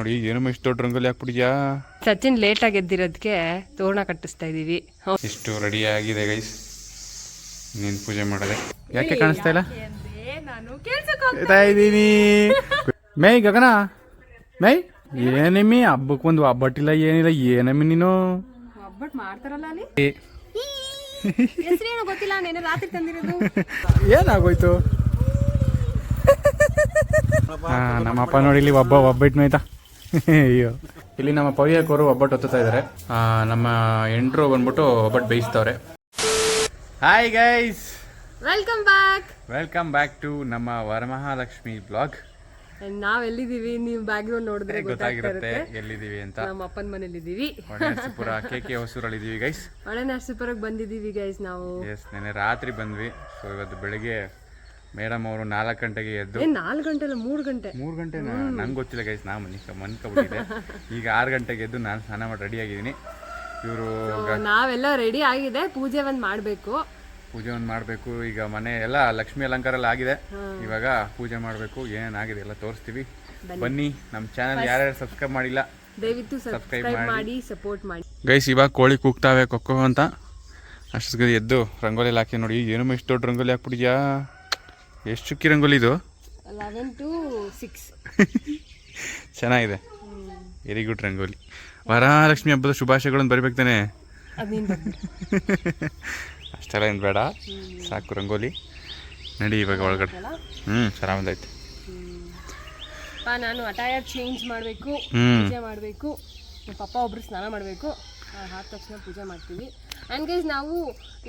ನೋಡಿ ಏನು ಇಷ್ಟು ದೊಡ್ಡ ರಂಗೋಲಿ ಹಾಕ್ಬಿಟ್ಟಿದ್ಯಾ? ಸಚಿನ್ ಲೇಟ್ ಆಗಿ ಎದ್ದಿರೋದಕ್ಕೆ ತೋರಣ ಕಟ್ಟಿಸ್ತಾ ಇದೀವಿ. ಇಷ್ಟು ರೆಡಿ ಆಗಿದೆ ಗೈಸ್ ನೀನ್ ಪೂಜೆ ಮಾಡದೆ. ಯಾಕೆ ಕಾಣಿಸ್ತಾ ಇಲ್ಲ? ಇದ್ದೀನಿ. ಮೈ ಗಗನ. ಮೈ ಏನಮ್ಮಿ ಹಬ್ಬಕ್ಕೆ ಒಂದು ಒಬ್ಬಟ್ಟಿಲ್ಲ ಏನಿಲ್ಲ ಏನಮ್ಮಿ ನೀನು? ಒಬ್ಬಟ್ಟು ಮಾಡ್ತಾರಲ್ಲ ಅಲ್ಲಿ? ಹೆಸರೇನು ಗೊತ್ತಿಲ್ಲ ನೆನೆ ರಾತ್ರಿ ತಂದಿರೋದು. ಏನಾಗೋಯ್ತು? ಹಾ, ನಮ್ಮಪ್ಪ ನೋಡಿ ಇಲ್ಲಿ ಒಬ್ಬ ಒಬ್ಬಟ್ಟು ನೋಯ್ತಾ ಅಯ್ಯೋ. ಇಲ್ಲಿ ನಮ್ಮ ಪವ್ಯಕೋರು ಒಬ್ಬಟ್ಟು ಹೊತ್ತುತ್ತಾ ಇದ್ದಾರೆ. ನಮ್ಮ ಎಂಟ್ರು ಬಂದ್ಬಿಟ್ಟು ಒಬ್ಬಟ್ಟು ಬೇಯಿಸ್ತವ್ರೆ. Hi guys welcome back welcome back to ನಮ್ಮ ವರಮಹಾಲಕ್ಷ್ಮಿ ಬ್ಲಾಗ್ ನಾವ್ ಎಲ್ಲಿದೀವಿ ನೀವು ಬ್ಯಾಗ್ ನೋಡಿದ್ರೆ ಗೊತ್ತಾಗಿರುತ್ತೆ. ಇರುತ್ತೆ. ಎಲ್ಲಿದ್ದೀವಿ ಅಂತ. ನಮ್ಮ ಅಪ್ಪನ ಮನೇಲಿ ಇದೀವಿ ಹೊಳೆನರಸೀಪುರ ಕೆ ಕೆ ಹೊಸೂರಲ್ಲಿ ಇದೀವಿ ಗೈಸ್ ಹೊಳೆನರಸೀಪುರಕ್ಕೆ ಬಂದಿದ್ದೀವಿ ಬಂದಿದೀವಿ ಗೈಸ್ ನಾವು. ಎಸ್ ನೆನೆ ರಾತ್ರಿ ಬಂದ್ವಿ. ಸೊ ಇವತ್ತು ಬೆಳಿಗ್ಗೆ ಮೇಡಮ್ ಅವರು ನಾಲ್ಕು ಗಂಟೆಗೆ ಎದ್ದು ನಾಲ್ಕು ಗಂಟೆ ಅಲ್ಲ ಮೂರು ಗಂಟೆ. ಮೂರು ಗಂಟೆ ನಂಗೆ ಗೊತ್ತಿಲ್ಲ ಗೈಸ್ ನಾ ಮನ್ಕ ಮನ್ಕೊಬಿಟ್ಟಿದ್ದೆ ಈಗ ಆರು ಗಂಟೆಗೆ ಎದ್ದು ನಾನು ಸ್ನಾನ ಮಾಡಿ ರೆಡಿ ಆಗಿದ್ದೀನಿ. ಇವರು ನಾವೆಲ್ಲ ರೆಡಿ ಆಗಿದೆ ಪೂಜೆ ಒಂದು ಮಾಡಬೇಕು. ಪೂಜೆ ಒಂದು ಮಾಡಬೇಕು. ಈಗ ಮನೆ ಎಲ್ಲ ಲಕ್ಷ್ಮಿ ಅಲಂಕಾರ ಎಲ್ಲ ಆಗಿದೆ ಇವಾಗ ಪೂಜೆ ಮಾಡಬೇಕು ಏನೇನಾಗಿದೆ ಎಲ್ಲ ತೋರಿಸ್ತೀವಿ. ಬನ್ನಿ. ನಮ್ಮ ಚಾನಲ್ ಯಾರ್ಯಾರು ಸಬ್ಸ್ಕ್ರೈಬ್ ಮಾಡಿಲ್ಲ ದಯವಿಟ್ಟು ಸಬ್ಸ್ಕ್ರೈಬ್ ಮಾಡಿ. ಸಪೋರ್ಟ್ ಮಾಡಿ. ಗೈಸ್ ಇವಾಗ ಕೋಳಿ ಕೂಗ್ತಾವೆ ಕೊಕ್ಕೋ ಅಂತ. ಅಷ್ಟು ಎದ್ದು ರಂಗೋಲಿ ಹಾಕಿ ನೋಡಿ ಏನು ಇಷ್ಟು ದೊಡ್ಡ ರಂಗೋಲಿ ಹಾಕ್ಬಿಟ್ಟಿದ್ಯಾ? ಎಷ್ಟು ಚುಕ್ಕಿ ರಂಗೋಲಿ ಇದು? ಲೆವೆನ್ ಟು ಸಿಕ್ಸ್ ಚೆನ್ನಾಗಿದೆ. Very good rangoli. ವರಾಲಕ್ಷ್ಮಿ ಹಬ್ಬದ ಶುಭಾಶಯಗಳನ್ನು ಬರಿಬೇಕು ತಾನೆ? ಅಷ್ಟೆಲ್ಲ ಏನು ಬೇಡ. ಸಾಕು ರಂಗೋಲಿ. ನಡಿ ಇವಾಗ ಒಳಗಡೆ. ಹ್ಞೂ ಆರಾಮದಾಯ್ತು. ನಾನು ಅಟಾಯರ್ ಚೇಂಜ್ ಮಾಡಬೇಕು ಮಾಡಬೇಕು ಪಪ್ಪ ಒಬ್ರು ಸ್ನಾನ ಮಾಡಬೇಕು. ಆದ ತಕ್ಷಣ ಪೂಜೆ ಮಾಡ್ತೀವಿ. ಆ್ಯಂಡ್ ಗೈಸ್ ನಾವು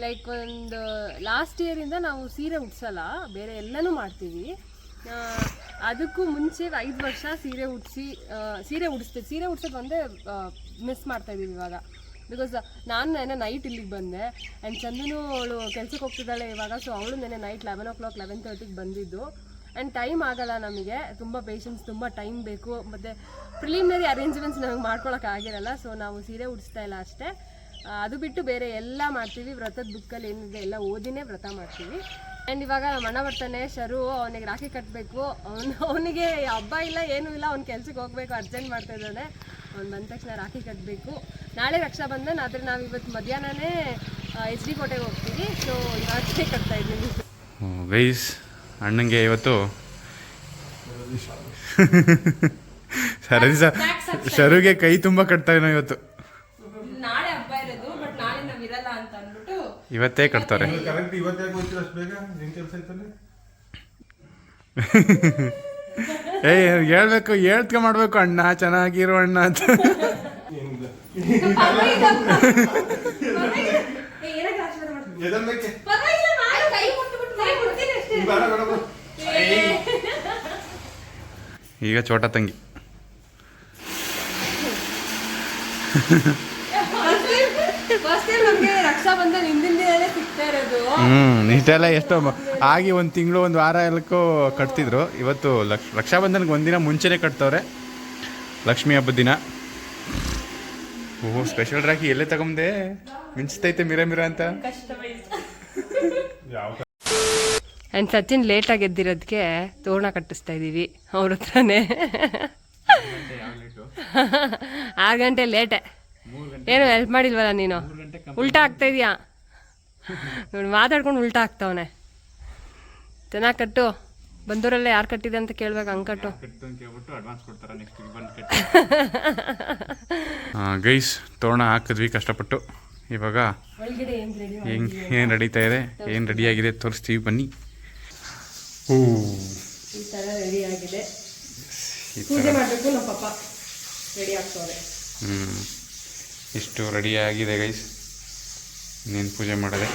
ಲೈಕ್ ಒಂದು ಲಾಸ್ಟ್ ಇಯರಿಂದ ನಾವು ಸೀರೆ ಉಡ್ಸಲ್ಲ, ಬೇರೆ ಎಲ್ಲನೂ ಮಾಡ್ತೀವಿ. ಅದಕ್ಕೂ ಮುಂಚೆ ಐದು ವರ್ಷ ಸೀರೆ ಉಡಿಸಿ ಸೀರೆ ಉಡಿಸ್ತೀವಿ ಸೀರೆ ಉಡ್ಸೋದು ಬಂದೆ ಮಿಸ್ ಮಾಡ್ತಾ ಇದ್ದೀವಿ ಇವಾಗ. ಬಿಕಾಸ್ ನಾನು ನೆನೆ ನೈಟ್ ಇಲ್ಲಿಗೆ ಬಂದೆ ಆ್ಯಂಡ್ ಚಂದನು ಅವಳು ಕೆಲಸಕ್ಕೆ ಹೋಗ್ತಿದ್ದಾಳೆ ಇವಾಗ ಸೊ ಅವಳು ನೆನೆ night eleven o'clock eleven ತರ್ಟಿಗೆ ಬಂದಿದ್ದು. ಆ್ಯಂಡ್ ಟೈಮ್ ಆಗಲ್ಲ ನಮಗೆ. ತುಂಬ ಪೇಷನ್ಸ್ ತುಂಬ ಟೈಮ್ ಬೇಕು. ಮತ್ತು ಪ್ರಿಲಿಮಿನರಿ ಅರೇಂಜ್ಮೆಂಟ್ಸ್ ನಮಗೆ ಮಾಡ್ಕೊಳಕ್ಕೆ ಆಗಿರಲ್ಲ ಸೊ ನಾವು ಸೀರೆ ಉಡಿಸ್ತಾ ಇಲ್ಲ ಅಷ್ಟೇ. ಅದು ಬಿಟ್ಟು ಬೇರೆ ಎಲ್ಲ ಮಾಡ್ತೀವಿ. ವ್ರತದ ಬುಕ್ಕಲ್ಲಿ ಏನಿದೆ ಎಲ್ಲ ಓದಿನೇ ವ್ರತ ಮಾಡ್ತೀವಿ. ಆ್ಯಂಡ್ ಇವಾಗ ನಮ್ಮ ಬರ್ತಾನೆ ಶರು, ಅವನಿಗೆ ರಾಖಿ ಕಟ್ಟಬೇಕು ಅವನು, ಅವನಿಗೆ ಹಬ್ಬ ಇಲ್ಲ, ಏನೂ ಇಲ್ಲ. ಅವ್ನ ಕೆಲ್ಸಕ್ಕೆ ಹೋಗಬೇಕು ಅರ್ಜೆಂಟ್ ಮಾಡ್ತಾ ಇದ್ದಾನೆ. ಅವ್ನು ಬಂದ ತಕ್ಷಣ ರಾಖಿ ಕಟ್ಟಬೇಕು ನಾಳೆ ರಕ್ಷಾ ಬಂಧನ್ ಆದರೆ ನಾವು ಇವತ್ತು ಮಧ್ಯಾಹ್ನನೇ ಎಚ್ ಡಿ ಕೋಟೆಗೆ ಹೋಗ್ತೀವಿ. ಸೊ ರಾಖಿ ಕಟ್ತಾ ಇದ್ದೀವಿ. ಗೈಸ್ ಅಣ್ಣಂಗೆ ಇವತ್ತು ಸರದಿ ಸರ್ ಶರುಗೆ ಕೈ ತುಂಬ ಕಟ್ತಾ ಏನೋ ಇವತ್ತು. ನಾಳೆ ಹಬ್ಬ ಇರೋದು ಬಟ್ ನಾಳೆ ನಾವು ಇರಲ್ಲ ಅಂತ ಅಂದ್ಬಿಟ್ಟು ಇವತ್ತೇ ಕಟ್ತಾರೆ. ಏಯ್ ಹೇಳ್ಬೇಕು ಹೇಳ್ತ್ಕ ಮಾಡ್ಬೇಕು ಅಣ್ಣ ಚೆನ್ನಾಗಿರೋ ಅಣ್ಣ ಅಂತ ಎದನ್ಬೇಕೆ ಬೇಡ ಬೇಡ ಬೇಡ. ಈಗ ಚೋಟ ತಂಗಿ. ನಮಗೆ ರಕ್ಷಾ ಬಂಧನ್ ಹಿಂದಿನ ದಿನನೇ ಸಿಗ್ತಾ ಇರೋದು. ಹ್ಮ್ ಇಷ್ಟೆಲ್ಲ ಎಷ್ಟೋ ಆಗಿ ಒಂದು ತಿಂಗಳು ಒಂದು ವಾರ ಎಲ್ಲಕ್ಕೂ ಕಟ್ತಿದ್ರು. ಇವತ್ತು ಲಕ್ಷ ರಕ್ಷಾಬಂಧನ್ಗೆ ಒಂದಿನ ಮುಂಚೆನೇ ಕಟ್ತವ್ರೆ. ಲಕ್ಷ್ಮಿ ಹಬ್ಬದ ದಿನ. ಓಹೋ ಸ್ಪೆಷಲ್ ರಾಖಿ ಎಲ್ಲೇ ತಗೊಂಡೆ ಮಿಂಚ್ತೈತೆ ಮಿರ ಮಿರ ಅಂತ. ಆ್ಯಂಡ್ ಸಚಿನ್ ಲೇಟಾಗಿ ಎದ್ದಿರೋದಕ್ಕೆ ತೋರಣ ಕಟ್ಟಿಸ್ತಾ ಇದ್ದೀವಿ ಅವ್ರ ಹತ್ರನೇ. ಆರು ಗಂಟೆ ಲೇಟೆ ಏನು ಹೆಲ್ಪ್ ಮಾಡಿಲ್ವಲ್ಲ ನೀನು? ಉಲ್ಟಾ ಆಗ್ತಾ ಇದೀಯಾ? ನೋಡಿ ಮಾತಾಡ್ಕೊಂಡು ಉಲ್ಟಾ ಆಗ್ತಾವನೆ. ಚೆನ್ನಾಗಿ ಕಟ್ಟು. ಬಂದೂರಲ್ಲೇ ಯಾರು ಕಟ್ಟಿದೆ ಅಂತ ಕೇಳ್ಬೇಕು ಹಂಗೆ ಕಟ್ಟು. ಗೈಸ್ ತೋರಣ ಹಾಕಿದ್ವಿ ಕಷ್ಟಪಟ್ಟು. ಇವಾಗ ಒಳಗಡೆ ಏನು ಏನು ನಡೀತಾ ಇದೆ ಏನು ರೆಡಿಯಾಗಿದೆ ತೋರಿಸ್ತೀವಿ ಬನ್ನಿ. ಓ ಈ ಥರ ರೆಡಿ ಆಗಿದೆ. ಪೂಜೆ ಮಾಡಬೇಕು ನಮ್ಮ ರೆಡಿ ಆಗ್ತವ್ರೆ. ಹ್ಞೂ ಇಷ್ಟು ರೆಡಿಯಾಗಿದೆ ಗೈಸ್ ನೀನು ಪೂಜೆ ಮಾಡಿದೆ.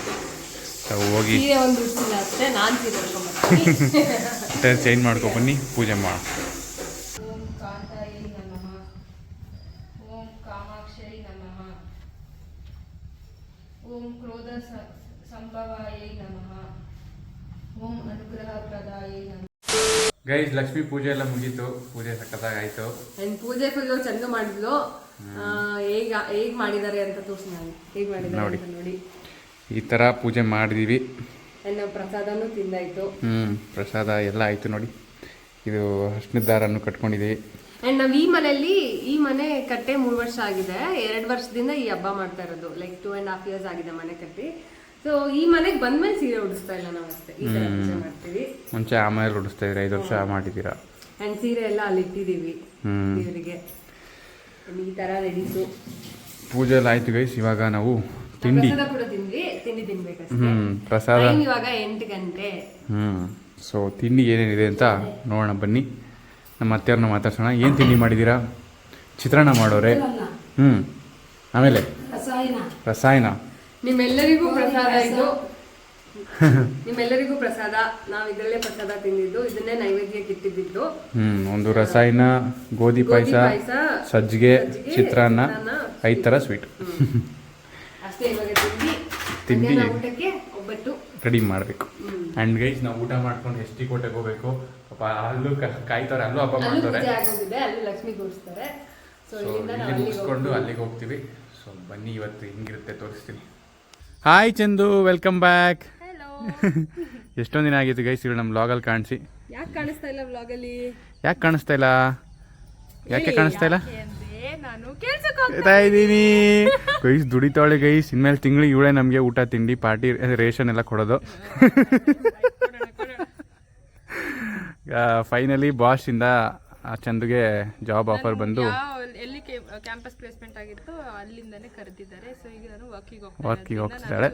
ತಾವು ಹೋಗಿ ಸೀರೆ ಒಂದು ಉಡ್ಸಿಲ್ಲ ಅಷ್ಟೇ ನಾನು ಸೀರೆ ಉಟ್ಕೊಂಡ್ಬರ್ತೀನಿ ಚೇಂಜ್ ಮಾಡ್ಕೊ ಬನ್ನಿ ಪೂಜೆ ಮಾಡಿ. ಓಂ ಕ್ರೋಧ ಸಂಭವಾಯೈ ನಮಃ. ಓಂ ಅನುಗ್ರಹ ಪ್ರದಾಯೈ ಗೈಸ್ ಲಕ್ಷ್ಮಿ ಪೂಜೆ ಎಲ್ಲ ಮುಗೀತು. ಪೂಜೆ ಸಕ್ಕತ್ತಾಗಾಯ್ತು ಆ್ಯಂಡ್ ಪೂಜೆ ಫುಲ್ ಚಂದ ಮಾಡಿದ್ಲು. ಹೇಗ ಹೇಗ್ ಮಾಡಿದ್ದಾರೆ ಅಂತ ತೋರಿಸಿ ನಾನು. ಹೇಗ್ ಮಾಡಿದ್ದಾರೆ ನೋಡಿ. ಅಂತ ನೋಡಿ. ಈ ಥರ ಪೂಜೆ ಮಾಡಿದೀವಿ. ಆ್ಯಂಡ್ ನಾವು ಪ್ರಸಾದನೂ ತಿಂದಾಯ್ತು. ಹ್ಞೂ ಪ್ರಸಾದ ಎಲ್ಲ ಆಯಿತು ನೋಡಿ. ಇದು ಅಷ್ಟು ದಾರನ್ನು ಕಟ್ಕೊಂಡಿದ್ದೀವಿ ಅಂಡ್ ನಾವು ಈ ಮನೆಯಲ್ಲಿ ಈ ಮನೆ ಕಟ್ಟೆ ಮೂರು ವರ್ಷ ಆಗಿದೆ. ಎರಡು ವರ್ಷದಿಂದ ಈ ಹಬ್ಬ ಮಾಡ್ತಾ ಇರೋದು. Like two and half years ಆಗಿದೆ ಮನೆ ಕಟ್ಟಿ. ಸೊ ಈ ಮನೆಗೆ ಬಂದ್ಮೇಲೆ ಸೀರೆ ಉಡಿಸ್ತಾ ಇಲ್ಲ ನಾವು ಅಷ್ಟೇ. ಈ ತರ ಪೂಜೆ ಮಾಡ್ತೀವಿ. ಮುಂಚೆ ಆಮೇಲೆ ರೂಢಿಸ್ತಾ ಇದ್ರೆ ಐದು ವರ್ಷ ಮಾಡಿದ್ದೀರಾ? ಅಂಡ್ ಸೀರೆ ಎಲ್ಲ ಅಲ್ಲಿ ಇಟ್ಟಿದ್ದೀವಿ. ದೇವರಿಗೆ. ಈ ತರ ರೆಡಿಸು ಪೂಜೆ ಎಲ್ಲ ಆಯ್ತು ಗೈಸ್ ಇವಾಗ ನಾವು ತಿಂಡಿ. ಪ್ರಸಾದ ಕೂಡ ತಿಂದ್ವಿ. ತಿಂಡಿ ತಿನ್ಬೇಕಷ್ಟೇ. ಹ್ಮ್ ಪ್ರಸಾದ. ಟೈಮ್ ಇವಾಗ ಎಂಟು ಗಂಟೆ. ಹ್ಮ್. ಸೊ ತಿಂಡಿ ಏನೇನಿದೆ ಅಂತ ನೋಡೋಣ ಬನ್ನಿ. ನಮ್ಮ ಅತ್ತೆಯವ್ರನ್ನ ಮಾತಾಡ್ಸೋಣ. ಏನು ತಿಂಡಿ ಮಾಡಿದ್ದೀರಾ? ಚಿತ್ರಾನ್ನ ಮಾಡೋರೆ. ಹ್ಞೂ ಆಮೇಲೆ? ರಸಾಯನ. ನಿಮ್ಮೆಲ್ಲರಿಗೂ ಪ್ರಸಾದ ಇದು. ನಿಮ್ಮೆಲ್ಲರಿಗೂ ಪ್ರಸಾದ. ನಾವು ಇದರಲ್ಲೇ ಪ್ರಸಾದ ತಿಂದಿದ್ದು. ಇದನ್ನೇ ನೈವೇದ್ಯಕ್ಕೆ ಇಟ್ಟಿದ್ದು ಹ್ಮ್ ಒಂದು ರಸಾಯನ ಗೋಧಿ ಪಾಯಸ ಸಜ್ಜಿಗೆ ಚಿತ್ರಾನ್ನ ಐ ಐದು ಥರ ಸ್ವೀಟ್ ಅಷ್ಟೇ ಇವಾಗ ತಿಂಡಿ. ಊಟಕ್ಕೆ ಒಬ್ಬಟ್ಟು. ರೆಡಿ ಮಾಡಬೇಕು. ಆ್ಯಂಡ್ ಗೈಸ್ ನಾವು ಊಟ ಮಾಡ್ಕೊಂಡು ಎಷ್ಟಿ ಕೋಟೆಗೆ ಹೋಗ್ಬೇಕು? ಪಾಪ ಅಲ್ಲೂ ಕಾಯ್ತಾರೆ ಅಲ್ಲೂ ಹಬ್ಬ ಮಾಡ್ತಾರೆ. ಅಲ್ಲಿ ಲಕ್ಷ್ಮಿ ಕೂರಿಸ್ತಾರೆ. ಸೊ ಸೊ ಇಲ್ಲಿಂದ ನಾವು ಇಲ್ಲಿ ಅಲ್ಲಿಗೆ ಮುಗಿಸ್ಕೊಂಡು ಅಲ್ಲಿಗೆ ಹೋಗ್ತೀವಿ. ಸೊ ಬನ್ನಿ ಇವತ್ತು ಹಿಂಗಿರುತ್ತೆ ತೋರಿಸ್ತೀನಿ. ಹಾಯ್ ಚಂದು ವೆಲ್ಕಮ್ ಬ್ಯಾಕ್ ಎಷ್ಟೊಂದು ದಿನ ಆಗಿತ್ತು ಗೈಸ್ ನಮ್ಮ ಬ್ಲಾಗಲ್ಲಿ ಕಾಣಿಸಿ. ಯಾಕೆ ಕಾಣಿಸ್ತಾ ಇಲ್ಲ ಬ್ಲಾಗಲ್ಲಿ ಯಾಕೆ ಕಾಣಿಸ್ತಾ ಇಲ್ಲ? ಯಾಕೆ ಕಾಣಿಸ್ತಾ ಇಲ್ಲ? ಇದ್ದೀನಿ. ಗೈಸ್ ದುಡಿತಾಳೆ ಗೈಸ್ ಇನ್ಮೇಲೆ ತಿಂಗಳಿಗೆ ಇವಳೆ ನಮಗೆ ಊಟ ತಿಂಡಿ ಪಾರ್ಟಿ ರೇಷನ್ ಎಲ್ಲ ಕೊಡೋದು. ಫೈನಲಿ ಬಾಸಿಂದ ಚಂದುಗೆ ಜಾಬ್ ಆಫರ್ ಬಂದು ಎಲ್ಲಿ ಕ್ಯಾಂಪಸ್ ಪ್ಲೇಸ್ಮೆಂಟ್ ಆಗಿತ್ತು ಅಲ್ಲಿಂದನೇ ಕರೆದಿದ್ದಾರೆ. ಸೊ ಈಗ ನಾನು ವರ್ಕಿಗೆ ವರ್ಕಿಗೆ ಹೋಗ್ತಿದ್ದಾಳೆ.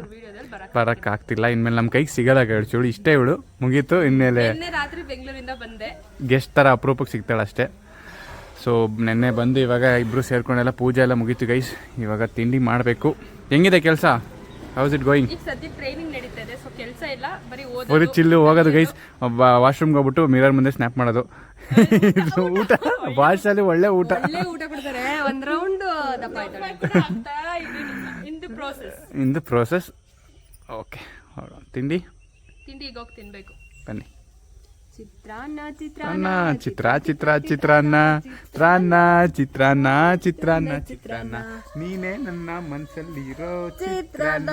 ಬರಕ್ ಆಗ್ತಿಲ್ಲ. ಇನ್ಮೇಲೆ ನಮ್ಮ ಕೈಗೆ ಸಿಗಲ್ಲ ಹೇಳ್ಚೂಳು ಇಷ್ಟೇ ಇವಳು. ಮುಗೀತು. ಇನ್ಮೇಲೆ ರಾತ್ರಿ ಬೆಂಗಳೂರಿಂದ ಬಂದೆ. ಗೆಸ್ಟ್ ಥರ ಅಪರೂಪಕ್ಕೆ ಸಿಗ್ತಾಳೆ ಅಷ್ಟೇ. ಸೊ ನೆನ್ನೆ ಬಂದು ಇವಾಗ ಇಬ್ಬರು ಸೇರ್ಕೊಂಡೆಲ್ಲ ಪೂಜೆ ಎಲ್ಲ ಮುಗೀತು ಗೈಸ್ ಇವಾಗ ತಿಂಡಿ ಮಾಡಬೇಕು. ಹೆಂಗಿದೆ ಕೆಲಸ? ಹೌಸ್ ಇಟ್ ಗೋಯಿಂಗ್ ಈಗ ಸದ್ಯ ಟ್ರೈನಿಂಗ್ ನಡೀತಾ ಇದೆ ಸೊ ಕೆಲಸ ಇಲ್ಲ ಬರೀ ಬರೀ ಓದೋದು ಚಿಲ್ಲು ಹೋಗೋದು ಗೈಸ್ ಒಬ್ಬ ವಾಶ್ರೂಮ್ಗೆ ಹೋಗ್ಬಿಟ್ಟು ಮಿರರ್ ಮುಂದೆ ಸ್ನ್ಯಾಪ್ ಮಾಡೋದು. ಇದು ಊಟ. ಬಾಯ್ಸಲ್ಲಿ ಒಳ್ಳೆ ಊಟ. ಒಳ್ಳೆ ಊಟ ಕೊಡ್ತಾರೆ. ಒಂದ್ round in the process in the process okay ತಿಂಡಿ? ತಿಂಡಿ ಈಗ ಹೋಗಿ ತಿನ್ಬೇಕು. ಬನ್ನಿ. ಚಿತ್ರಾನ್ನ ಚಿತ್ರ ಚಿತ್ರ ಚಿತ್ರಾನ್ನ ಚಿತ್ರಾನ್ನ ಚಿತ್ರಾನ್ನ ಚಿತ್ರಾನ್ನ ಚಿತ್ರಾನ್ನ ನೀನೇ ನನ್ನ ಮನಸ್ಸಲ್ಲಿರೋ ಚಿತ್ರಾನ್ನ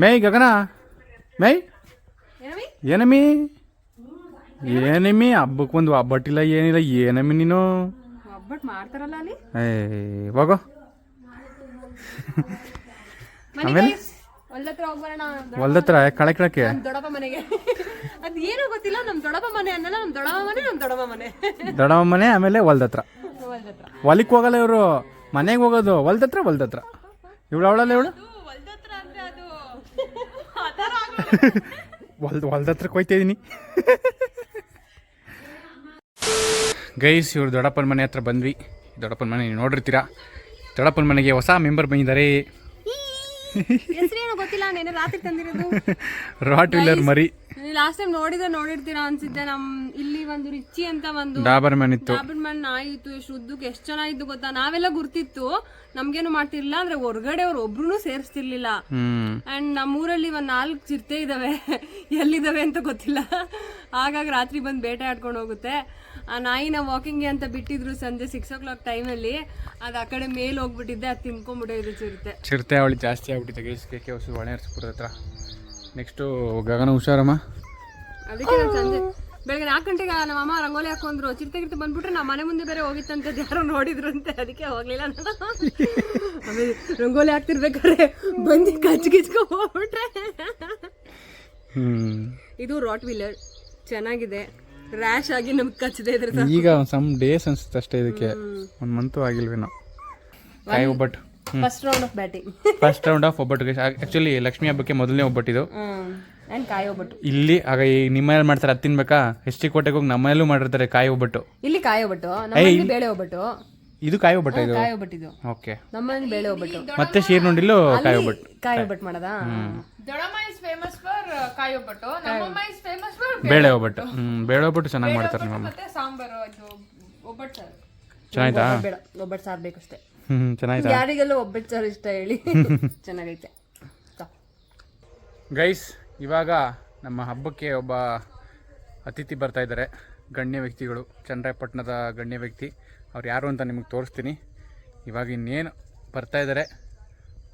ಮೇ ಗಗನ ಮೇಯ್ ಏನಮ್ಮಿ ಏನಮ್ಮಿ ಹಬ್ಬಕ್ಕೆ ಒಂದು ಹಬ್ಬಟ್ಟಿಲ್ಲ ಏನಿಲ್ಲ ಏನಮ್ಮಿ ನೀನು ಮಾಡ್ತಾರಲ್ಲ ಹೋಗೋ ಆಮೇಲೆ ಹೊಲ್ದ ಹತ್ರ ಹೋಗ್ಬರೋಣ ಹೊಲ್ದ ಕಳೆ ಕೆಳಕ್ಕೆ? ನಮ್ ದೊಡ್ಡಪ್ಪ ಮನೆಗೆ. ಅದ್ ಏನೋ ಗೊತ್ತಿಲ್ಲ ನಮ್ ದೊಡ್ಡಪ್ಪ ಮನೆ ಅನ್ನಲ್ಲ ನಮ್ ದೊಡ್ಡಮ್ಮ ಮನೆ ನಮ್ ದೊಡ್ಡಮ್ಮ ಮನೆ. ದೊಡವ ಮನೆ ಆಮೇಲೆ ಹೊಲ್ದತ್ರ. ಹೊಲ್ದ ಹೊಲಕ್ಕೆ ಹೋಗಲ್ಲ ಇವರು. ಮನೆಗೆ ಹೋಗೋದು ಹೊಲ್ದತ್ರ ಹತ್ರ ಹೊಲ್ದ ಇವಳು ಅವಳಲ್ಲ ಇವಳು? ಹೊಲ್ದತ್ರ ಅಂದ್ರೆ ಅದು ಹೊಲ್ದ ಹೊಲ್ದ ಹತ್ರಕ್ಕೆ ಹೋಯ್ತಾ ಇದೀನಿ. ಗೈಸ್ ಇವ್ರು ದೊಡ್ಡಪ್ಪನ ಮನೆ ಹತ್ರ ಬಂದ್ವಿ. ದೊಡ್ಡಪ್ಪನ ಮನೆ ನೀವು ನೋಡಿರ್ತೀರಾ? ದೊಡ್ಡಪ್ಪನ ಮನೆಗೆ ಹೊಸ ಮೆಂಬರ್ ಬಂದಿದ್ದಾರೆ. ಹೆಸರೇನು ಗೊತ್ತಿಲ್ಲ ನೆನೆ ರಾತ್ರಿ ತಂದಿರೋದು. ರಾಟ್ ವೀಲರ್ ಮರಿ. ಲಾಸ್ಟ್ ಟೈಮ್ ನೋಡಿದ್ರೆ ನೋಡಿರ್ತೀರಾ ಅನ್ಸಿದ್ದೆ. ನಮ್ ಇಲ್ಲಿ ಒಂದು ರಿಚಿ ಅಂತ ಒಂದು ಡಾಬರ್ ಮನ್ ಇತ್ತು. ಡಾಬರ್ ಮನ್ ನಾಯಿ ಇತ್ತು ಎಷ್ಟು ಉದ್ದಕ್ಕೆ ಎಷ್ಟು ಚೆನ್ನಾಗಿತ್ತು ಗೊತ್ತಾ? ನಾವೆಲ್ಲ ಗುರ್ತಿತ್ತು. ನಮ್ಗೇನು ಮಾಡ್ತಿರ್ಲಿಲ್ಲ ಅಂದ್ರೆ ಹೊರಗಡೆ ಅವ್ರು ಒಬ್ರು ಸೇರಿಸ್ತಿರ್ಲಿಲ್ಲ ಅಂಡ್ ನಮ್ಮೂರಲ್ಲಿ ಒಂದ್ ನಾಲ್ಕು ಚಿರತೆ ಇದಾವೆ. ಎಲ್ಲಿದಾವೆ ಅಂತ ಗೊತ್ತಿಲ್ಲ. ಹಾಗಾಗಿ ರಾತ್ರಿ ಬಂದು ಬೇಟೆ ಆಡ್ಕೊಂಡು ಹೋಗುತ್ತೆ. ಆ ನಾಯಿನ ವಾಕಿಂಗ್ಗೆ ಅಂತ ಬಿಟ್ಟಿದ್ರು ಸಂಜೆ ಸಿಕ್ಸ್ ಓ ಕ್ಲಾಕ್ ಟೈಮಲ್ಲಿ ಅದು ಆ ಕಡೆ ಮೇಲೆ ಹೋಗ್ಬಿಟ್ಟಿದ್ದೆ ಅದು ತಿನ್ಕೊಂಡ್ಬಿಟ್ಟಿದ್ರು ಚಿರತೆ. ಚಿರತೆ ಅವಳಿ ಜಾಸ್ತಿ ಆಗ್ಬಿಟ್ಟಿದೆ. ಗೈಸ್ ಕೆ ಕೆ ಹೊಸ ಒಣ ಹತ್ರ. ನೆಕ್ಸ್ಟು ಗಗನ ಹುಷಾರಮ್ಮ? ಅದಕ್ಕೆ ನಾನು ಸಂಜೆ ಬೆಳಗ್ಗೆ ನಾಲ್ಕು ಗಂಟೆಗೆ ನಮ್ಮ ಅಮ್ಮ ರಂಗೋಲಿ ಹಾಕೊಂಡ್ರು. ಚಿರತೆ ಗಿರ್ತೆ ಬಂದ್ಬಿಟ್ರೆ ನಮ್ಮ ಮನೆ ಮುಂದೆ ಬೇರೆ ಹೋಗಿತ್ತಂತೆ. ಯಾರೋ ಅಂತ ಅದಕ್ಕೆ ಹೋಗ್ಲಿಲ್ಲ ನಾನು. ಆಮೇಲೆ ರಂಗೋಲಿ ಹಾಕ್ತಿರ್ಬೇಕಾದ್ರೆ ಬಂದು ಕಚ್ ಕಿಚ್ಕೊ ಹೋಗ್ಬಿಟ್ರೆ. ಇದು ರಾಟ್ ವೀಲರ್ ಚೆನ್ನಾಗಿದೆ. ರ್ಯಾಶ್ ಆಗಿ ನಮ್ಗೆ ಕಚ್ಚದೆ ಇದ್ರೆ ಈಗ ಸಮ್ ಡೇಸ್ ಅನ್ಸುತ್ತೆ ಅಷ್ಟೇ ಇದಕ್ಕೆ. ಒಂದು ಮಂತು ಆಗಿಲ್ವೇನೋ ಕಾಯಿ ಒಬ್ಬಟ್ಟು. First round of batting first round of ಒಬ್ಬಟ್ಟು ಆ್ಯಕ್ಚುಲಿ ಲಕ್ಷ್ಮಿ ಹಬ್ಬಕ್ಕೆ ಮೊದಲನೇ ಒಬ್ಬಟ್ಟಿದು ಇದು. ಕಾಯಿ ಒಬ್ಬಟ್ಟು. ಇಲ್ಲಿ ಆಗ ಈ ನಿಮ್ಮನೇಲಿ ಮಾಡ್ತಾರೆ ಅದು ತಿನ್ಬೇಕಾ? ಎಸ್ ಟಿ ಕೋಟೆಗೆ ಹೋಗಿ ನಮ್ಮನೇಲೂ ಮಾಡಿರ್ತಾರೆ ಕಾಯಿ ಒಬ್ಬಟ್ಟು. ಇಲ್ಲಿ ಕಾಯಿ ಒಬ್ಬಟ್ಟು ನಮ್ಮಲ್ಲಿ ಬೇಳೆ ಒಬ್ಬಟ್ಟು. ಇದು ಕಾಯಿ ಒಬ್ಬಟ್ಟು ಇದು? ಕಾಯಿ ಒಬ್ಬಟ್ಟಿದು ಓಕೆ. ನಮ್ಮಲ್ಲಿ ಬೇಳೆ ಒಬ್ಬಟ್ಟು. ಮತ್ತೆ ಶೀರ್ನುಂಡಿಲು ಕಾಯಿ ಒಬ್ಬಟ್ಟು ಕಾಯಿ ಒಬ್ಬಟ್ಟು ಮಾಡದಾ ದೊಡಮ್ಮ is famous for kayi obbattu ನಮ್ಮಮ್ಮ ಇಸ್ ಫೇಮಸ್ ಫಾರ್ ಬೇಳೆ ಒಬ್ಬಟ್ಟು. ಹ್ಞೂ ಬೇಳೆ ಒಬ್ಬಟ್ಟು ಚೆನ್ನಾಗಿ ಮಾಡ್ತಾರೆ ನಮ್ಮಮ್ಮ. ಮತ್ತೆ ಸಾಂಬಾರು ಇದು ಒಬ್ಬಟ್ಟು ಸರ್. ಚೆನ್ನಾಯ್ತಾ? ಬೇಡ ಒಬ್ಬಟ್ಟು ಸಾರು ಬೇಕಷ್ಟೇ. ಹ್ಮ್ ಚೆನ್ನಾಯ್ತಾ? ಯಾರಿಗೆಲ್ಲ ಒಬ್ಬಟ್ಟು ಸಾರು ಇಷ್ಟ ಹೇಳಿ. ಚೆನ್ನಾಗೈತೆ. ಗೈಸ್ ಇವಾಗ ನಮ್ಮ ಹಬ್ಬಕ್ಕೆ ಒಬ್ಬ ಅತಿಥಿ ಬರ್ತಾ ಇದ್ದಾರೆ. ಗಣ್ಯ ವ್ಯಕ್ತಿಗಳು ಚನ್ನರಾಯಪಟ್ಟಣದ ಗಣ್ಯ ವ್ಯಕ್ತಿ. ಅವ್ರು ಯಾರು ಅಂತ ನಿಮಗೆ ತೋರಿಸ್ತೀನಿ. ಇವಾಗ ಇನ್ನೇನು ಬರ್ತಾ ಇದ್ದಾರೆ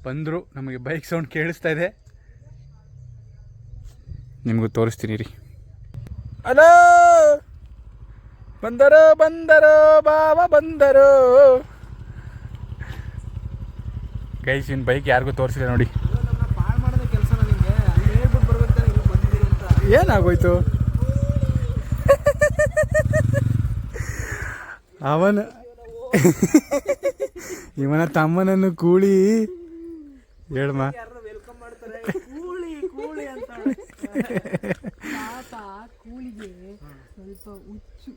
ಬಂದರು ನಮಗೆ ಬೈಕ್ ಸೌಂಡ್ ಕೇಳಿಸ್ತಾ ಇದೆ. ನಿಮಗೂ ತೋರಿಸ್ತೀನಿ ರೀ ಅಲೋ ಬಂದರು ಬಂದರು ಬಾಬಾ ಬಂದರು. ಗೈಸ್ ಇನ್ ಬೈಕ್ ಯಾರಿಗೂ ತೋರಿಸಿದೆ ನೋಡಿ. ಏನಾಗೋಯ್ತು? ಅವನ ಇವನ ತಮ್ಮನನ್ನು ಕೂಳಿ ಹೇಳಮ್ಮ ಪಾಪ ಕೂಳಿಗೆ ಸ್ವಲ್ಪ ಹುಚ್ಚು.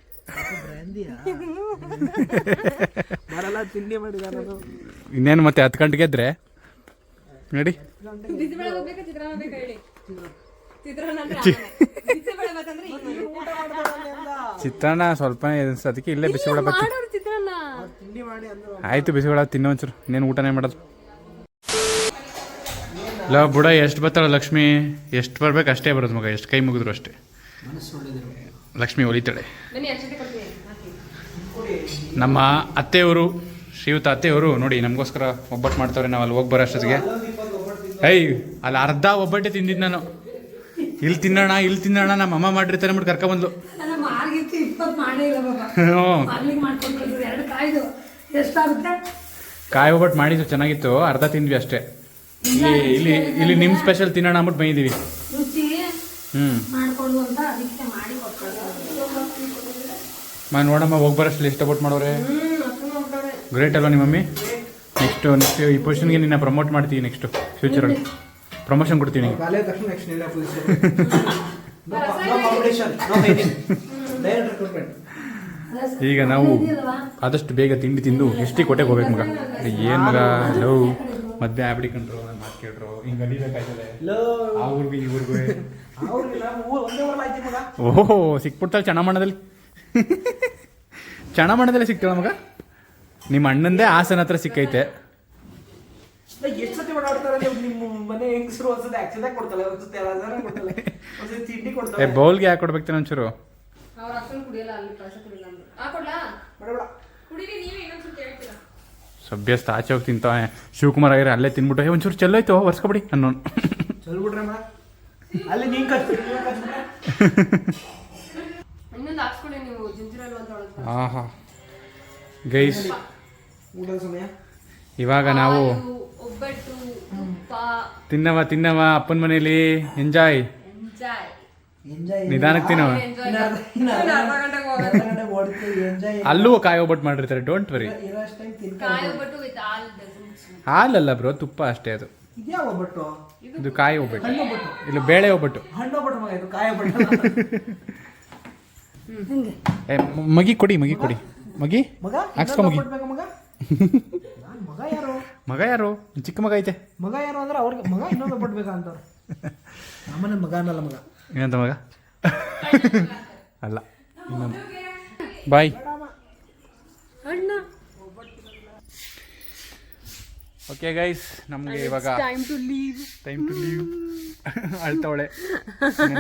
ತಿಂಡಿ ಮಾಡಿದ ನಾನು ಇನ್ನೇನು ಮತ್ತೆ ಹತ್ತು ಗಂಟೆಗೆದ್ರೆ ನೋಡಿ. ಚಿತ್ರಾನ್ನ. ಸ್ವಲ್ಪ ಅದಕ್ಕೆ ಇಲ್ಲೇ ಬಿಸಿಬೇಳೆ ಬತ್ತಿ ಆಯ್ತು ಬಿಸಿಬೇಳೆ ತಿನ್ನೋ ಒಂಚೂರು. ಇನ್ನೇನು ಊಟನೇ ಮಾಡೋದು. ಲವ್ ಬುಡ ಎಷ್ಟು ಬರ್ತಾಳ ಲಕ್ಷ್ಮಿ? ಎಷ್ಟು ಬರ್ಬೇಕು ಅಷ್ಟೇ ಬರೋದು ಮಗ. ಎಷ್ಟು ಕೈ ಮುಗಿದ್ರು ಅಷ್ಟೇ. ಲಕ್ಷ್ಮಿ ಒಲಿತಾಳೆ. ನಮ್ಮ ಅತ್ತೆಯವರು ಶ್ರೀಯುತ ಅತ್ತೆಯವರು ನೋಡಿ ನಮಗೋಸ್ಕರ ಒಬ್ಬಟ್ಟು ಮಾಡ್ತಾವ್ರೆ ನಾವು ಅಲ್ಲಿ ಹೋಗಿ ಬರೋ ಅಷ್ಟೊತ್ತಿಗೆ. ಏಯ್ ಅಲ್ಲಿ ಅರ್ಧ ಒಬ್ಬಟ್ಟೆ ತಿಂದಿದ್ದು ನಾನು. ಇಲ್ಲಿ ತಿನ್ನೋಣ ಇಲ್ಲಿ ತಿನ್ನೋಣ ನಮ್ಮ ಅಮ್ಮ ಮಾಡಿರ್ತಾರೆ ಅಂದ್ಬಿಟ್ಟು ಕರ್ಕೊಂಬಂದ್ಲು. ಕಾಯಿ ಒಬ್ಬಟ್ಟು ಮಾಡಿದ್ದು ಚೆನ್ನಾಗಿತ್ತು. ಅರ್ಧ ತಿಂದ್ವಿ ಅಷ್ಟೇ. ಇಲ್ಲಿ ಇಲ್ಲಿ ಇಲ್ಲಿ ನಿಮ್ಮ ಸ್ಪೆಷಲ್ ತಿನ್ನೋಣ ಅಂದ್ಬಿಟ್ಟು ಬೈದೀವಿ ಹ್ಞೂ ನೋಡಮ್ಮ ಹೋಗಿ ಬರೋಷ್ಟು ಇಷ್ಟಪಟ್ಟು ಮಾಡೋರೆ. ಗ್ರೇಟ್ ಅಲ್ವಾ ನಿಮ್ಮ ಮಮ್ಮಿ ನೆಕ್ಸ್ಟ್ ನೆಕ್ಸ್ಟ್ ಈ ಪೊಸಿಷನ್ಗೆ ನಿನ್ನ ಪ್ರಮೋಟ್ ಮಾಡ್ತೀವಿ ನೆಕ್ಸ್ಟ್ ಫ್ಯೂಚರಲ್ಲಿ ಪ್ರಮೋಷನ್ ಕೊಡ್ತೀನಿ. ಕಾಲೇ ತಕ್ಷಣ ನೆಕ್ಸ್ಟ್ ನೀನೇ position no competition no fighting direct recruitment ಈಗ ನಾವು ಆದಷ್ಟು ಬೇಗ ತಿಂಡಿ ತಿಂದು ಎಷ್ಟಿ ಕೊಟ್ಟೆಗೆ ಹೋಗ್ಬೇಕು ಮಗ. ಏನು ಮಗ? ಲವ್ ಮದ್ವೆ ಆಗ್ಬಿಡಿಕೊಂಡ್ರು ಕಂಡ್ರು ಮಾತು ಕೇಳ್ರು. ಹಿಂಗೆ ಅಡಿಬೇಕಾಯ್ತದೆ ಅವ್ರಿಗೆ ಮಗ. ಓಹೋ ಸಿಕ್ಬಿಡ್ತಾಳೆ ಚಣಮಣ್ಣದಲ್ಲಿ ಚಣಮಣ್ಣದಲ್ಲಿ ಸಿಕ್ತಾಳ ಮಗ? ನಿಮ್ಮ ಅಣ್ಣಂದೇ ಆಸನ ಹತ್ರ ಸಿಕ್ಕೈತೆ. ಓಡಾಡ್ತಾರೆ ನೀವು ನಿಮ್ಮ ಮನೆ ಹೆಂಗಸರು ಒಂದ್ಸತಿ ಆಕ್ಸಿಡೆಂಟ್ ಕೊಡ್ತಾಳೆ ಒಂದ್ಸತಿ ಯಾರಾದ್ರೂ ಕೊಡ್ತಾಳೆ ಒಂದ್ಸತಿ ತಿಂಡಿ ಏ ಕೊಡ್ತಾಳೆ ಬೌಲ್ಗೆ ಯಾಕೆ ಕೊಡ್ಬೇಕು ಒಂಚೂರು? ಅವ್ರ ಅಕ್ಕನ ಕುಡಿಯಲ್ಲ ಅಲ್ಲಿ ಕಳ್ಸ ಕುಡಿಯಲ್ಲ ಅಂದ್ರು. ಹಾಕೊಡ್ಲಾ ಬೇಡ ಬೇಡ. ಕುಡೀರಿ ನೀವೇ ಇನ್ನೊಂದ್ಸಲ ಕೇಳ್ತೀರಾ? ಸಭ್ಯಸ್ಥ ಆಚೆ ಹೋಗಿ ತಿಂತಾವೆ. ಶಿವಕುಮಾರ್ ಆಗಿರ ಅಲ್ಲೇ ತಿನ್ಬಿಟ್ಟು ಏ ಒಂಚೂರು ಚೆಲ್ಲೋಯ್ತು ಒರ್ಸ್ಕೊಬಿಡಿ ಅನ್ನೋನು. ಚಲ್ ಬಿಡ್ರೆ ಅಲ್ಲಿ ನೀನ್ ಕಚ್ ನೀನ್ ಕಚ್ಬಿಟ್ರೆ ಇನ್ನೊಂದು ಹಾಕ್ಸ್ಕೊಳ್ಳಿ ನೀವು ಜಿಂಜಿರಲ್ವ ಅಂತ ಒಳಗೆ ಆಹಾ. ಗೈಸ್ ಊಟದ ಸಮಯ. ಇವಾಗ ನಾವು ಒಬ್ಬಟ್ಟು ತಿನ್ನವ ತಿನ್ನವ ಅಪ್ಪನ ಮನೇಲಿ ಎಂಜಾಯ್ ಎಂಜಾಯ್ ಎಂಜಾಯ್ ನಿಧಾನಕ್ಕೆ ತಿನ್ನವ ಅಲ್ಲೂ ಕಾಯಿ ಒಬ್ಬಟ್ಟು ಮಾಡಿರ್ತಾರೆ ಡೋಂಟ್ ವರಿ ಹಾಲಲ್ಲ ಬ್ರೋ ತುಪ್ಪ ಅಷ್ಟೇ ಅದು. ಇದು ಕಾಯಿ ಒಬ್ಬಟ್ಟು ಇಲ್ಲಿ ಬೇಳೆ ಒಬ್ಬಟ್ಟು ಮಗ ಕೊಡಿ ಮಗಿ ಕೊಡಿ. ಮಗಿ? ಮಗ ಹಾಕ್ಸ್ಕೊ ಮಗಿ? ಮಗ ಯಾರು? ಮಗ ಯಾರು? ಚಿಕ್ಕ ಮಗ ಐತೆ. ಮಗ ಯಾರು ಅಂದ್ರೆ ಅವ್ರಿಗೆ ಮಗ ಇನ್ನೊಂದು ಬಿಡ್ಬೇಕಾ ಅಂತವ್ರು ಸಾಮಾನ್ಯ ಮಗ ಅನ್ನಲ್ಲ ಮಗ. ಏನಂತ ಮಗ? ಅಲ್ಲ ಇನ್ನೊಂದು. ಬಾಯ್. ಅಣ್ಣ. ಓಕೆ ಗೈಸ್ ನಮಗೆ ಇವಾಗ time to leave time to leave ಅಳ್ತಾವಳೆ.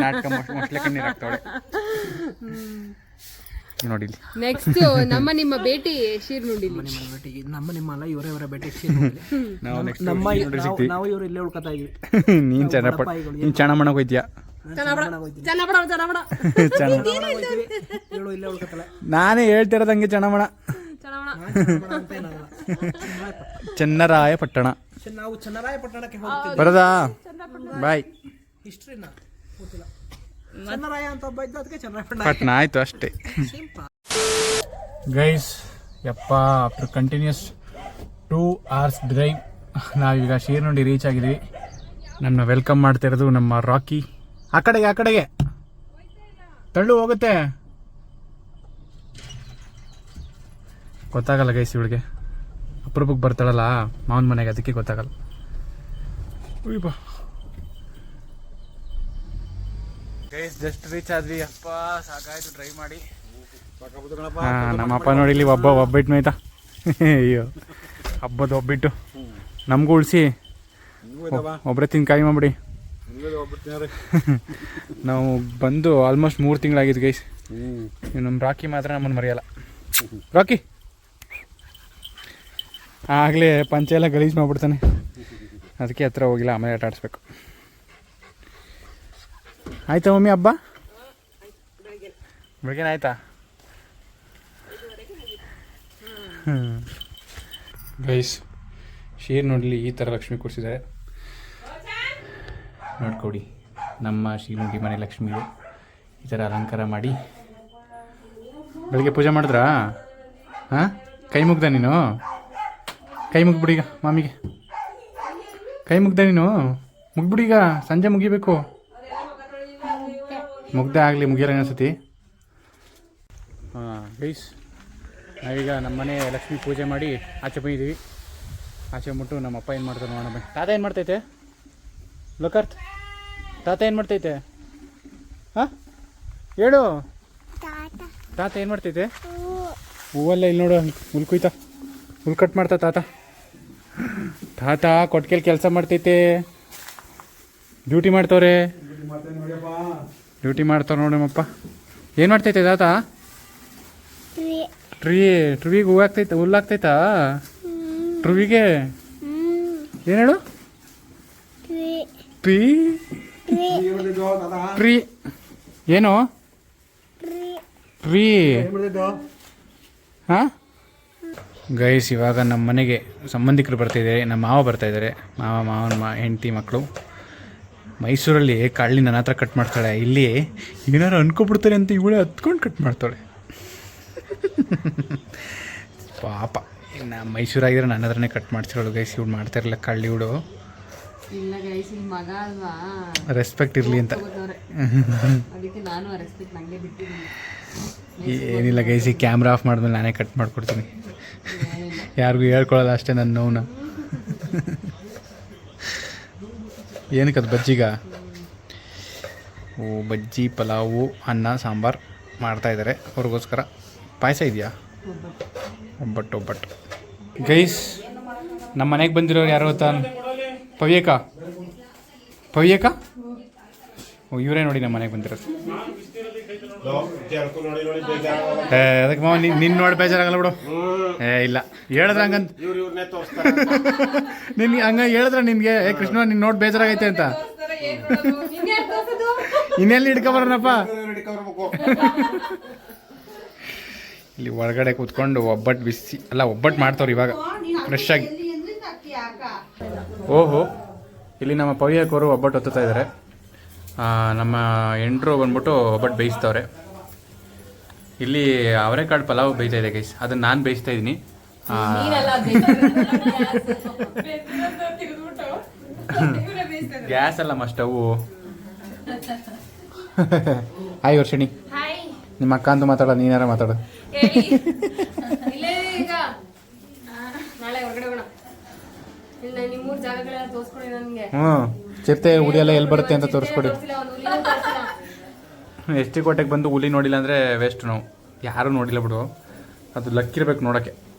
ನಾಟಕ ಮೊಸಳೆ ಕಣ್ಣೀರು ಹಾಕ್ತಾವಳೆ. ನೋಡಿ ನೆಕ್ಸ್ಟ್ ನಮ್ಮ ನಿಮ್ಮ ಭೇಟಿ ಶೀರ್ನುಂಡಿಲಿ ನಿಮ್ಮ ನಮ್ಮ ನಿಮ್ಮ ಅಲ್ಲ ಇವರೇ ಇವರ ಭೇಟಿ ನಾವು ನೆಕ್ಸ್ಟ್ ನಮ್ಮ ನೋಡಿ ನಾವು- ನಾವು ಇವ್ರು ಇಲ್ಲೇ ಉಳ್ಕೊತಾ ಇದ್ವಿ. ನೀನ್ ಚೆನ್ನಪ್ಪ ನೀನ್ ಚೆನ್ನಮ್ಮನ ಹೋಯ್ತೀಯ? ಚೆನ್ನ ಇಲ್ಲೇ ನಾನೇ ಹೇಳ್ತಿರೋದು ಹಂಗೆ ಅಂತ ಚೆನ್ನರಾಯ ಪಟ್ಟಣ ಸೊ ನಾವು ಚನ್ನರಾಯ ಪಟ್ಟಣಕ್ಕೆ ಹೋಗ್ತೀವಿ ಬರದಾ? ಬಾಯ್ ಹಿಸ್ಟ್ರಿನ ಗೊತ್ತಿಲ್ಲ. ಚನ್ನರಾಯ ಅಂತ ಒಬ್ಬ ಇದ್ದ ಅದಕ್ಕೆ ಚನ್ನರಾಯ ಪಟ್ಟಣ ಪಟ್ನ ಆಯ್ತು ಅಷ್ಟೇ. ಗೈಸ್ ಯಪ್ಪ after continuous two hours drive ನಾವೀಗ ಶೀರ್ನುಂಡಿ ರೀಚ್ ಆಗಿದ್ವಿ. ನನ್ನ ವೆಲ್ಕಮ್ ಮಾಡ್ತಿರೋದು ನಮ್ಮ ರಾಕಿ ಆ ಕಡೆಗೆ ಆ ಕಡೆಗೆ. ತಳ್ಳು ಹೋಗುತ್ತೆ. ಗೊತ್ತಾಗಲ್ಲ ಗೈಸ್ ಇವಳಿಗೆ. ಅಪ್ರೂಪಕ್ಕೆ ಬರ್ತಾಳಲ್ಲ ಮಾವನ ಮನೆಗೆ ಅದಕ್ಕೆ ಗೊತ್ತಾಗಲ್ಲ. ಉಯ್ ಗೈಸ್ ಜಸ್ಟ್ ರೀಚ್ ಆದ್ವಿ ಅಪ್ಪ ಸಾಕಾಯ್ತು ಡ್ರೈವ್ ಮಾಡಿ. ನಮ್ಮ ಅಪ್ಪ ನೋಡಿ ಇಲ್ಲಿ ಒಬ್ಬ ಒಬ್ಬಿಟ್ಟು ಆಯ್ತಾ? ಅಯ್ಯೋ ಹಬ್ಬದ ಒಬ್ಬಿಟ್ಟು. ನಮಗೂ ಉಳಿಸಿ. ಒಬ್ಬರೇ ತಿನ್ ಕಾಯಿ ಮಾಡ್ಬಿಡಿ. ನಾವು ಬಂದು ಆಲ್ಮೋಸ್ಟ್ ಮೂರು ತಿಂಗಳಾಗಿದ್ದು ಗೈಸ್ ನಮ್ಮ ರಾಕಿ ಮಾತ್ರ ನಮ್ಮನ್ನು ಮರೆಯಲ್ಲ. ರಾಕಿ ಆಗಲೇ ಪಂಚೆ ಎಲ್ಲ ಗಲೀಜು ಮಾಡ್ಬಿಡ್ತಾನೆ. ಅದಕ್ಕೆ ಹತ್ರ ಹೋಗಿಲ್ಲ ಆಮೇಲೆ ಆಟ ಆಡಿಸ್ಬೇಕು. ಆಯ್ತಾ ಮಮ್ಮಿ ಹಬ್ಬ? ಬೆಳಗ್ಗೆ ಆಯ್ತಾ? ಗೈಸ್ ಶೀರ್ ನೋಡಲಿ ಈ ಥರ ಲಕ್ಷ್ಮಿ ಕೊಡಿಸಿದ್ದಾರೆ ನೋಡ್ಕೊಡಿ ನಮ್ಮ ಶ್ರೀನುಂಡಿ ಮನೆ ಲಕ್ಷ್ಮಿಗೆ ಈ ಥರ ಅಲಂಕಾರ ಮಾಡಿ. ಬೆಳಗ್ಗೆ ಪೂಜೆ ಮಾಡಿದ್ರಾ? ಹಾಂ? ಕೈ ಮುಗ್ದ ನೀನು? ಕೈ ಮುಗ್ಬಿಡೀಗ ಮಾಮಿಗೆ. ಕೈ ಮುಗ್ದ ನೀನು? ಮುಗ್ಬಿಡೀಗ ಸಂಜೆ ಮುಗಿಬೇಕು. ಮುಗ್ದೆ ಆಗಲಿ, ಮುಗಿಯಲ್ಲ ಅನ್ಸತಿ ಹಾಂ ಗೈಸ್ ನಾವೀಗ ನಮ್ಮ ಮನೆ ಲಕ್ಷ್ಮಿ ಪೂಜೆ ಮಾಡಿ ಆಚೆ ಬಂದಿದ್ದೀವಿ. ಆಚೆ ಬಂದ್ಬಿಟ್ಟು ನಮ್ಮ ಅಪ್ಪ ಏನು ಮಾಡ್ತಾರೆ ನೋಡೋಣ ಬನ್ನಿ. ತಾತ ಏನು ಮಾಡ್ತೈತೆ? ಲೋಕಾರ್ತ್, ತಾತ ಏನು ಮಾಡ್ತೈತೆ? ಹಾಂ? ಹೇಳು. ತಾತ ಏನು ಮಾಡ್ತೈತೆ? ಹೂವಲ್ಲ ಇಲ್ಲಿ ನೋಡು, ಹುಲ್ ಕುಯ್ತಾ. ಹುಲ್ ಕಟ್ ಮಾಡ್ತಾ ತಾತ. ತಾತ ಕೊಟ್ಕೆಲ್ ಕೆಲಸ ಮಾಡ್ತೈತೆ. ಡ್ಯೂಟಿ ಮಾಡ್ತವ್ರೆ. ಡ್ಯೂಟಿ ಮಾಡ್ತಾರೆ ನೋಡಿ ನಮ್ಮಪ್ಪ. ಏನು ಮಾಡ್ತೈತೆ ತಾತ? ಟ್ರೀ ಟ್ರೀಗೆ ಹೂ ಆಗ್ತೈತೆ ಹುಲ್ಲು ಆಗ್ತೈತಾ ಟ್ರೀಗೆ ಏನು ಹೇಳು? ಟ್ರೀ ಟ್ರೀ ಏನು? ಟ್ರೀ ಹಾಂ? ಗೈಸ್ ಇವಾಗ ನಮ್ಮ ಮನೆಗೆ ಸಂಬಂಧಿಕರು ಬರ್ತಾಯಿದ್ದಾರೆ ನಮ್ಮ ಮಾವ ಬರ್ತಾಯಿದ್ದಾರೆ ಮಾವ ಮಾವನ ಮಾ ಹೆಂಡತಿ ಮಕ್ಕಳು ಮೈಸೂರಲ್ಲಿ ಕಳ್ಳಿ ನನ್ನ ಹತ್ರ ಕಟ್ ಮಾಡ್ತಾಳೆ. ಇಲ್ಲಿ ಏನಾರು ಅನ್ಕೊಬಿಡ್ತಾರೆ ಅಂತ ಇವಳೇ ಹತ್ಕೊಂಡು ಕಟ್ ಮಾಡ್ತಾಳೆ. ಪಾಪ. ಇನ್ನು ಮೈಸೂರಾಗಿದ್ರೆ ನನ್ನ ಹತ್ರನೇ ಕಟ್ ಮಾಡ್ತಿರೋಳು ಗೈಸ್ ಇವ್ಳು ಮಾಡ್ತಾ ಇರಲಿಲ್ಲ ಕಳ್ಳಿ ಇವಳು ರೆಸ್ಪೆಕ್ಟ್ ಇರಲಿ ಅಂತ. ಈ ಏನಿಲ್ಲ ಗೈಸಿ ಕ್ಯಾಮ್ರಾ ಆಫ್ ಮಾಡಿದ್ಮೇಲೆ ನಾನೇ ಕಟ್ ಮಾಡ್ಕೊಡ್ತೀನಿ. ಯಾರಿಗೂ ಹೇಳ್ಕೊಳ್ಳಲ್ಲ ಅಷ್ಟೇ ನನ್ನ ನೋವನ್ನ ಏನಕ್ಕೆ ಅದು ಬಜ್ಜಿಗ? ಓ, ಬಜ್ಜಿ, ಪಲಾವು, ಅನ್ನ, ಸಾಂಬಾರು ಮಾಡ್ತಾಯಿದ್ದಾರೆ ಅವ್ರಿಗೋಸ್ಕರ. ಪಾಯಸ ಇದೆಯಾ? ಒಬ್ಬಟ್ಟು ಒಬ್ಬಟ್ಟು. ಗೈಸ್ ನಮ್ಮ ಮನೆಗೆ ಬಂದಿರೋರು ಯಾರು ಗೊತ್ತಾ ಪವ್ಯಕ ಪವ್ಯಕ ಓ ಇವರೇ ನೋಡಿ ನಮ್ಮ ಮನೆಗೆ ಬಂದಿರೋದು. ಏ ಅದಕ್ಕೆ ಮಾವ ನಿನ್ ನಿನ್ನ ನೋಡಿ ಬೇಜಾರಾಗಲ್ಲ ಬಿಡು. ಏ ಇಲ್ಲ. ಹೇಳಿದ್ರೆ ಹಂಗಂತ ನಿನ್ ನಿನ್ಗೆ ಹಂಗ ಹೇಳಿದ್ರೆ ನಿನ್ಗೆ ಏ ಕೃಷ್ಣ ನಿನ್ ನೋಡಿ ಬೇಜಾರಾಗೈತೆ ಅಂತ. ಇನ್ನೆಲ್ಲಿ ಹಿಡ್ಕೊಬರೋಣಪ್ಪ ಇಲ್ಲಿ ಒಳಗಡೆ ಕೂತ್ಕೊಂಡು ಒಬ್ಬಟ್ಟು ಬಿಸಿ ಅಲ್ಲ ಒಬ್ಬಟ್ಟು ಮಾಡ್ತಾವ್ರು ಇವಾಗ. ಫ್ರೆಶ್ ಆಗಿ. ಓಹೋ. ಇಲ್ಲಿ ನಮ್ಮ ಪವ್ಯಕೋರು ಒಬ್ಬಟ್ಟು ಹೊತ್ತುತ್ತಾ ಇದ್ದಾರೆ. ನಮ್ಮ ಎಂಟ್ರು ಬಂದ್ಬಿಟ್ಟು ಒಬ್ಬಟ್ಟು ಬೇಯಿಸ್ತವ್ರೆ. ಇಲ್ಲಿ ಅವರೆಕಾಳು ಪಲಾವ್ ಬೇಯ್ತಾ ಇದೆ ಗೈಸ್ ಅದನ್ನ ನಾನು ಬೇಯಿಸ್ತಾ ಇದ್ದೀನಿ ಗ್ಯಾಸ್ ಅಲ್ಲ ಸ್ಟವು ಸ್ಟವ್ ಹಾಯ್ ವರ್ಷಿಣಿ. ನಿಮ್ಮ ಅಕ್ಕ ಅಂತ ಮಾತಾಡ ನೀನಾರ ಮಾತಾಡು. ಹ್ಞೂ ಚಿರತೆ ಹುಲಿ ಎಲ್ಲ ಎಲ್ಲಿ ಬರುತ್ತೆ ಅಂತ ತೋರಿಸ್ಕೊಡಿ. ಎಷ್ಟೇ ಕೋಟೆಗೆ ಬಂದು ಹುಲಿ ನೋಡಿಲ್ಲ ಅಂದರೆ ವೇಸ್ಟ್ ನಾವು. ಯಾರೂ ನೋಡಿಲ್ಲ ಬಿಡು. ಅದು ಲಕ್ಕಿರ್ಬೇಕು ನೋಡೋಕ್ಕೆ.